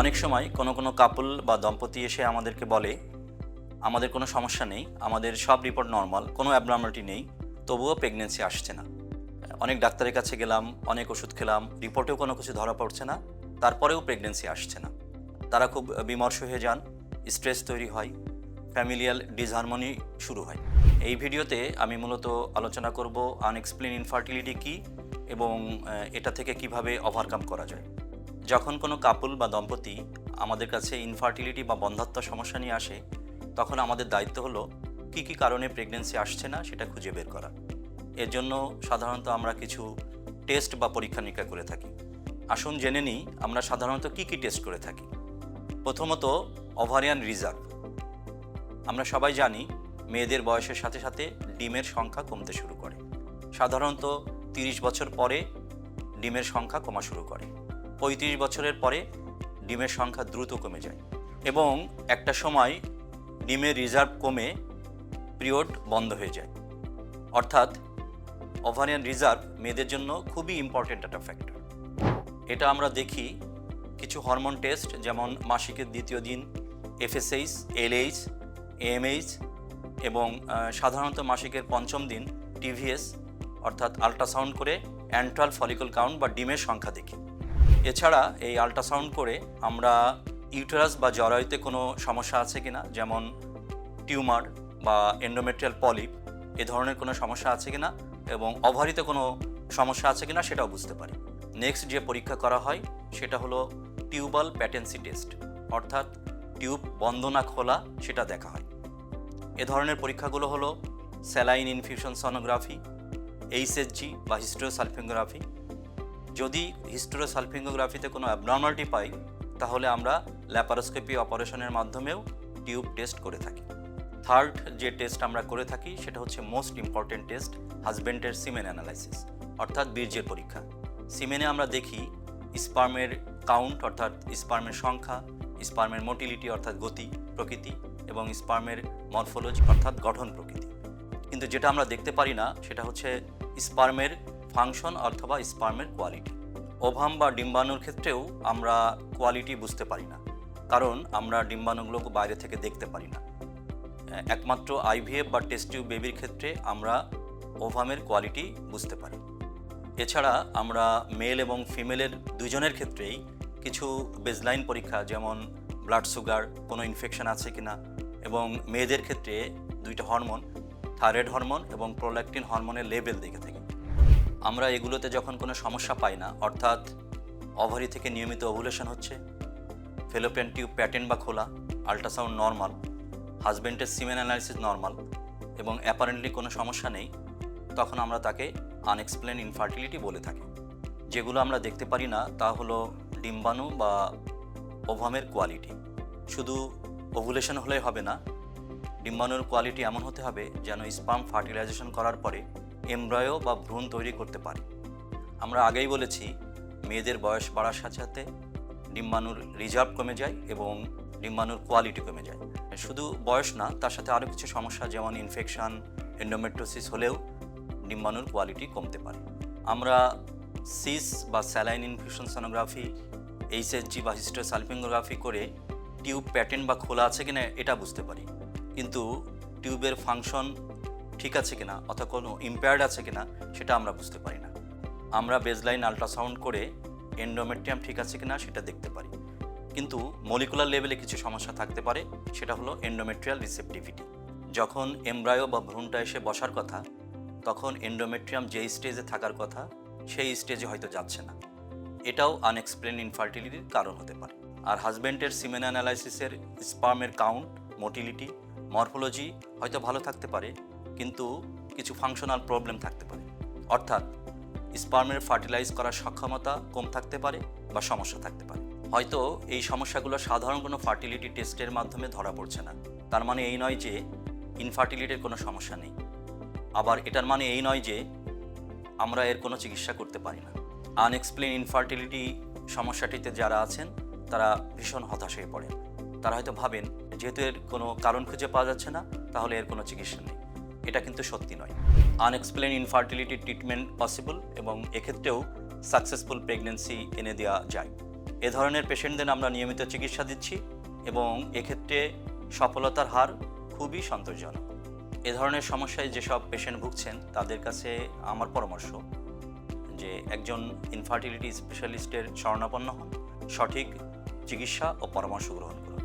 অনেক সময় কোনো কোনো কাপল বা দম্পতি এসে আমাদেরকে বলে, আমাদের কোনো সমস্যা নেই, আমাদের সব রিপোর্ট নর্মাল, কোনো অ্যাবনর্মালিটি নেই, তবুও প্রেগনেন্সি আসছে না। অনেক ডাক্তারের কাছে গেলাম, অনেক ওষুধ খেলাম, রিপোর্টেও কোনো কিছু ধরা পড়ছে না, তারপরেও প্রেগনেন্সি আসছে না। তারা খুব বিমর্ষ হয়ে যান, স্ট্রেস তৈরি হয়, ফ্যামিলিয়াল ডিসহারমোনি শুরু হয়। এই ভিডিওতে আমি মূলত আলোচনা করব আনএক্সপ্লেন ইনফার্টিলিটি কী এবং এটা থেকে কীভাবে ওভারকাম করা যায়। যখন কোনো কাপল বা দম্পতি আমাদের কাছে ইনফার্টিলিটি বা বন্ধাত্ম সমস্যা নিয়ে আসে, তখন আমাদের দায়িত্ব হলো কী কী কারণে প্রেগনেন্সি আসছে না সেটা খুঁজে বের করা। এর জন্য সাধারণত আমরা কিছু টেস্ট বা পরীক্ষা নিরীক্ষা করে থাকি। আসুন জেনে নিই আমরা সাধারণত কী কী টেস্ট করে থাকি। প্রথমত ওভারিয়ান রিজার্ভ আমরা সবাই জানি মেয়েদের বয়সের সাথে সাথে ডিমের সংখ্যা কমতে শুরু করে। সাধারণত তিরিশ বছর পরে ডিমের সংখ্যা কমা শুরু করে। পঁয়ত্রিশ বছরের পরে ডিমের সংখ্যা দ্রুত কমে যায় এবং একটা সময় ডিমের রিজার্ভ কমে পিরিয়ড বন্ধ হয়ে যায়। অর্থাৎ ওভারিয়ান রিজার্ভ মেয়েদের জন্য খুবই ইম্পর্টেন্ট একটা ফ্যাক্টর এটা আমরা দেখি কিছু হরমোন টেস্ট যেমন মাসিকের দ্বিতীয় দিন এফএসএইচ এলএইচ এএমএইচ এবং সাধারণত মাসিকের পঞ্চম দিন টিভিএস অর্থাৎ আল্ট্রাসাউন্ড করে অ্যান্ট্রাল ফলিকল কাউন্ট বা ডিমের সংখ্যা দেখি। এছাড়া এই আল্ট্রাসাউন্ড করে আমরা ইউটেরাস বা জরায়ুতে কোনো সমস্যা আছে কিনা, যেমন টিউমার বা এন্ডোমেট্রিয়াল পলিপ এ ধরনের কোনো সমস্যা আছে কিনা এবং অভারিতে কোনো সমস্যা আছে কিনা সেটাও বুঝতে পারি। নেক্সট যে পরীক্ষা করা হয় সেটা হলো টিউবাল প্যাটেন্সি টেস্ট অর্থাৎ টিউব বন্ধ না খোলা সেটা দেখা হয়। এ ধরনের পরীক্ষাগুলো হলো স্যালাইন ইনফিউশন সনোগ্রাফি এইচএসজি বা হিস্টোসালফিঙ্গোগ্রাফি যদি হিস্টোসালফিঙ্গোগ্রাফিতে কোনো অ্যাবনর্মালিটি পাই, তাহলে আমরা ল্যাপারোস্কোপি অপারেশনের মাধ্যমেও টিউব টেস্ট করে থাকি। থার্ড যে টেস্ট আমরা করে থাকি, সেটা হচ্ছে মোস্ট ইম্পর্টেন্ট টেস্ট হাজবেন্ডের সিমেন অ্যানালাইসিস অর্থাৎ বীর্যের পরীক্ষা। সিমেনে আমরা দেখি স্পার্মের কাউন্ট অর্থাৎ স্পার্মের সংখ্যা স্পার্মের মোটিলিটি অর্থাৎ গতি, প্রকৃতি, এবং স্পার্মের মরফোলজি অর্থাৎ গঠন প্রকৃতি। কিন্তু যেটা আমরা দেখতে পারি না, সেটা হচ্ছে স্পার্মের ফাংশন অথবা স্পার্মের কোয়ালিটি ওভাম বা ডিম্বাণুর ক্ষেত্রেও আমরা কোয়ালিটি বুঝতে পারি না, কারণ আমরা ডিম্বাণুগুলোকে বাইরে থেকে দেখতে পারি না। একমাত্র আইভিএফ বা টেস্ট টিউব বেবির ক্ষেত্রে আমরা ওভামের কোয়ালিটি বুঝতে পারি। এছাড়া আমরা মেল এবং ফিমেলের দুজনের ক্ষেত্রেই কিছু বেজলাইন পরীক্ষা, যেমন ব্লাড সুগার কোনো ইনফেকশন আছে কি না এবং মেয়েদের ক্ষেত্রে দুইটা হরমোন থাইরয়েড হরমোন এবং প্রোল্যাকটিন হরমোনের লেভেল দেখে থাকি। আমরা এগুলোতে যখন কোনো সমস্যা পাই না, অর্থাৎ অভারি থেকে নিয়মিত ওভুলেশন হচ্ছে ফেলোপেন টিউব প্যাটেন বা খোলা আল্ট্রাসাউন্ড নর্মাল হাজবেন্ডের সিমেন অ্যানালিসিস নর্মাল এবং অ্যাপারেন্টলি কোনো সমস্যা নেই, তখন আমরা তাকে আনএক্সপ্লেন ইনফার্টিলিটি বলে থাকি। যেগুলো আমরা দেখতে পারি না, তা হলো ডিম্বাণু বা ওভামের কোয়ালিটি শুধু ওভুলেশন হলেই হবে না, ডিম্বাণুর কোয়ালিটি এমন হতে হবে যেন স্পাম ফার্টিলাইজেশন করার পরে এমব্রয়ো বা ভ্রূণ তৈরি করতে পারে। আমরা আগেই বলেছি, মেয়েদের বয়স বাড়ার সাথে সাথে ডিম্বাণুর রিজার্ভ কমে যায় এবং ডিম্বাণুর কোয়ালিটি কমে যায়। শুধু বয়স না, তার সাথে আরও কিছু সমস্যা যেমন ইনফেকশন এন্ডোমেট্রোসিস হলেও ডিম্বাণুর কোয়ালিটি কমতে পারে। আমরা সিস বা স্যালাইন ইনফিউশন সোনোগ্রাফি এইচএসজি বা হিস্টোসালফিঙ্গোগ্রাফি করে টিউব প্যাটার্ন বা খোলা আছে কিনা এটা বুঝতে পারি। কিন্তু টিউবের ফাংশন ঠিক আছে কিনা অথবা কোনো ইম্পেয়ার্ড আছে কিনা সেটা আমরা বুঝতে পারি না। আমরা বেজলাইন আল্ট্রাসাউন্ড করে এন্ডোমেট্রিয়াম ঠিক আছে কিনা সেটা দেখতে পারি। কিন্তু মলিকুলার লেভেলে কিছু সমস্যা থাকতে পারে, সেটা হলো এন্ডোমেট্রিয়াল রিসেপটিভিটি যখন এমব্রায়ো বা ভ্রূণটা এসে বসার কথা, তখন এন্ডোমেট্রিয়াম যে স্টেজে থাকার কথা, সেই স্টেজে হয়তো যাচ্ছে না। এটাও আনএক্সপ্লেন ইনফার্টিলিটির কারণ হতে পারে। আর হাজবেন্ডের সিমেন অ্যানালাইসিসের স্পার্মের কাউন্ট মোটিলিটি মরফোলজি হয়তো ভালো থাকতে পারে কিন্তু কিছু ফাংশনাল প্রবলেম থাকতে পারে। অর্থাৎ স্পার্মের ফার্টিলাইজ করার সক্ষমতা কম থাকতে পারে বা সমস্যা থাকতে পারে। হয়তো এই সমস্যাগুলো সাধারণ কোনো ফার্টিলিটি টেস্টের মাধ্যমে ধরা পড়ছে না। তার মানে এই নয় যে ইনফার্টিলিটির কোনো সমস্যা নেই। আবার এটার মানে এই নয় যে আমরা এর কোনো চিকিৎসা করতে পারি না। আনএক্সপ্লেন ইনফার্টিলিটি সমস্যাটিতে যারা আছেন, তারা ভীষণ হতাশ হয়ে পড়েন। তারা হয়তো ভাবেন, যেহেতু এর কোনো কারণ খুঁজে পাওয়া যাচ্ছে না, তাহলে এর কোনো চিকিৎসা নেই। এটা কিন্তু সত্যি নয়। আনএক্সপ্লেন ইনফার্টিলিটি ট্রিটমেন্ট পসিবল এবং এক্ষেত্রেও সাকসেসফুল প্রেগনেন্সি এনে দেওয়া যায়। এ ধরনের পেশেন্টদের আমরা নিয়মিত চিকিৎসা দিচ্ছি এবং এক্ষেত্রে সফলতার হার খুবই সন্তোষজনক। এ ধরনের সমস্যায় যেসব পেশেন্ট ভুগছেন, তাদের কাছে আমার পরামর্শ যে একজন ইনফার্টিলিটি স্পেশালিস্টের শরণাপন্ন হন, সঠিক চিকিৎসা ও পরামর্শ গ্রহণ করুন।